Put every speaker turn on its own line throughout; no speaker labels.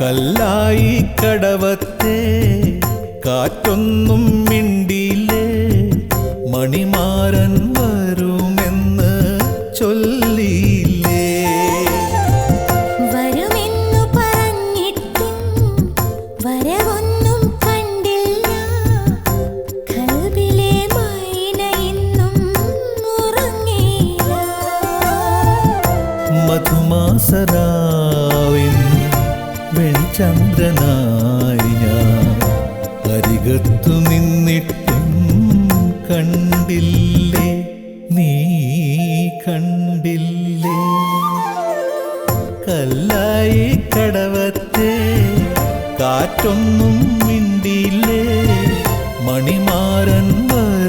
കല്ലായി കടവത്തെ കാറ്റൊന്നും മിണ്ടിയില്ലേ? മണിമാരൻ വരുമെന്ന് ചൊല്ലിയില്ലേ?
വരുമെന്നു പറഞ്ഞിട്ടും വരവൊന്നും കണ്ടില്ല. കൽവിലെ മൈന ഇന്നും ഉറങ്ങിയില്ല.
മധുമാസരാവിൻ വെൺചന്ദ്രനായി ഞാൻ അരികത്തു നിന്നിട്ടും കണ്ടില്ലേ? നീ കണ്ടില്ലേ? കല്ലായി കടവത്തെ കാറ്റൊന്നും മിണ്ടിയില്ലേ? മണിമാരൻ വരുമെന്ന്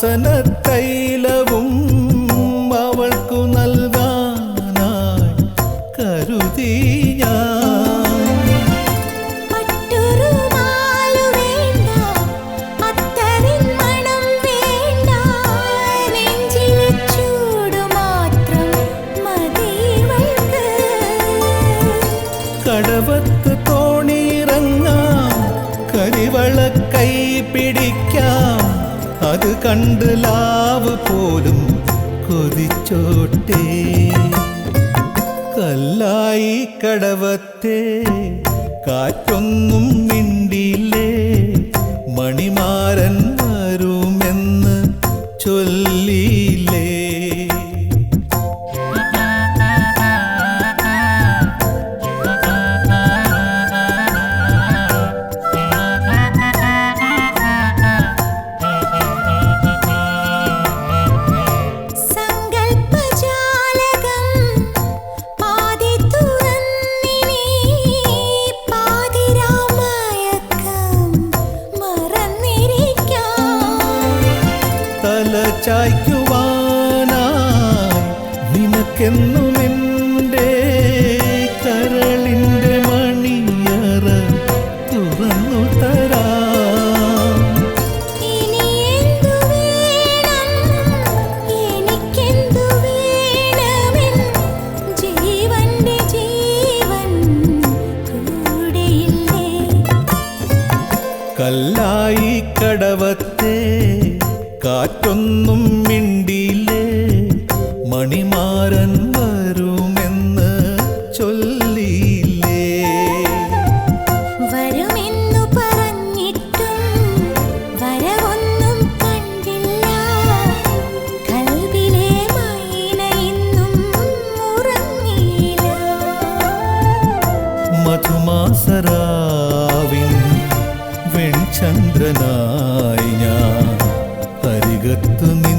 ചൂട് അവൾക്കു നൽകാനായി കരുതി കടവത്ത് തോണിയിറങ്ങാം കരിവള കൈ പിടിക്കാം കണ്ട് ലാവ് പോലും കൊതിച്ചോട്ടേ. കല്ലായി കടവത്തെ കാറ്റൊന്നും മിണ്ടിയില്ലേ ചായ്ക്കുവാനായി നിനക്കെന്നും കാറ്റൊന്നും മിണ്ടിയില്ലേ? മണിമാരൻ വരുമെന്ന് ചൊല്ലിയില്ലേ?
വരുമെന്നു പറഞ്ഞിട്ടും വരവൊന്നും കണ്ടില്ല. കൽവിലെ മൈന ഇന്നും ഉറങ്ങിയില്ല.
മധുമാസരാവിൻ വെൺചന്ദ്രനായി ഭാഗത്തു